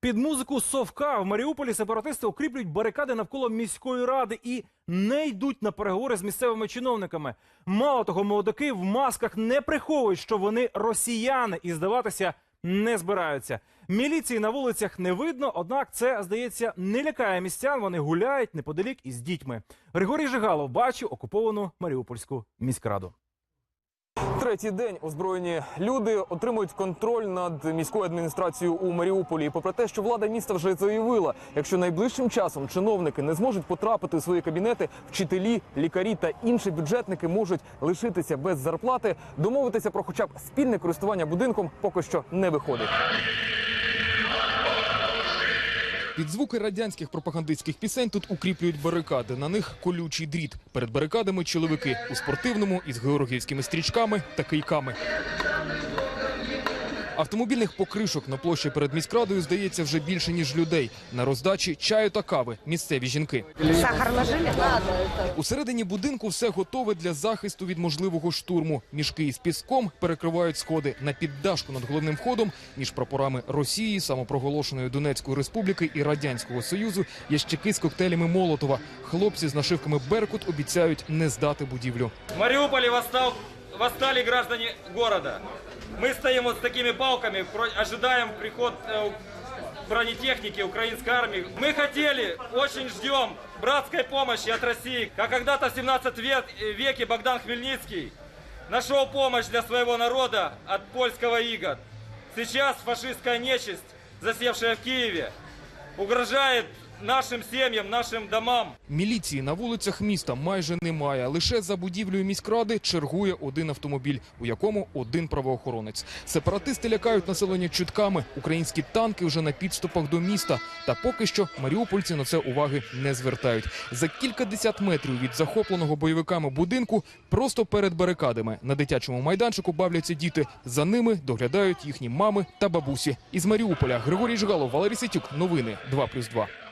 Під музику совка в Маріуполі сепаратисти укріплюють барикади навколо міської ради і не йдуть на переговори з місцевими чиновниками. Мало того, молодики в масках не приховують, що вони росіяни і здаватися не збираються. Міліції на вулицях не видно, однак це здається не лякає містян. Вони гуляють неподалік із дітьми. Григорій Жигалов бачив окуповану Маріупольську міськраду. Третій день озброєні люди отримують контроль над міською адміністрацією у Маріуполі. І попри те, що влада міста вже заявила, якщо найближчим часом чиновники не зможуть потрапити у свої кабінети, вчителі, лікарі та інші бюджетники можуть лишитися без зарплати. Домовитися про хоча б спільне користування будинком поки що не виходить. Під звуки радянських пропагандистських пісень тут укріплюють барикади. На них колючий дріт. Перед барикадами чоловіки у спортивному із георгіївськими стрічками та кийками. Автомобільних покришок на площі перед міськрадою здається вже більше ніж людей. На роздачі чаю та кави місцеві жінки. Сахар ложили? Усередині будинку все готове для захисту від можливого штурму. Мішки із піском перекривають сходи на піддашку над головним входом між прапорами Росії, самопроголошеної Донецької республіки і радянського союзу. Ящики з коктейлями Молотова. Хлопці з нашивками Беркут обіцяють не здати будівлю. В восстал, восстали граждане города. Мы стоим вот с такими палками, ожидаем приход э, бронетехники украинской армии. Мы хотели, очень ждем братской помощи от России. Как когда-то в 17 век- веке Богдан Хмельницкий нашел помощь для своего народа от польского ига. Сейчас фашистская нечисть, засевшая в Киеве, угрожает нашим семьям, нашим домам. Міліції на вулицях міста майже немає. Лише за будівлею міськради чергує один автомобіль, у якому один правоохоронець. Сепаратисти лякають населення чутками. Українські танки вже на підступах до міста. Та поки що маріупольці на це уваги не звертають. За кількадесят метрів від захопленого бойовиками будинку, просто перед барикадами на дитячому майданчику бавляться діти. За ними доглядають їхні мами та бабусі. Із Маріуполя Григорій Жгалов, Валерій Сетюк. Новини 2+,2.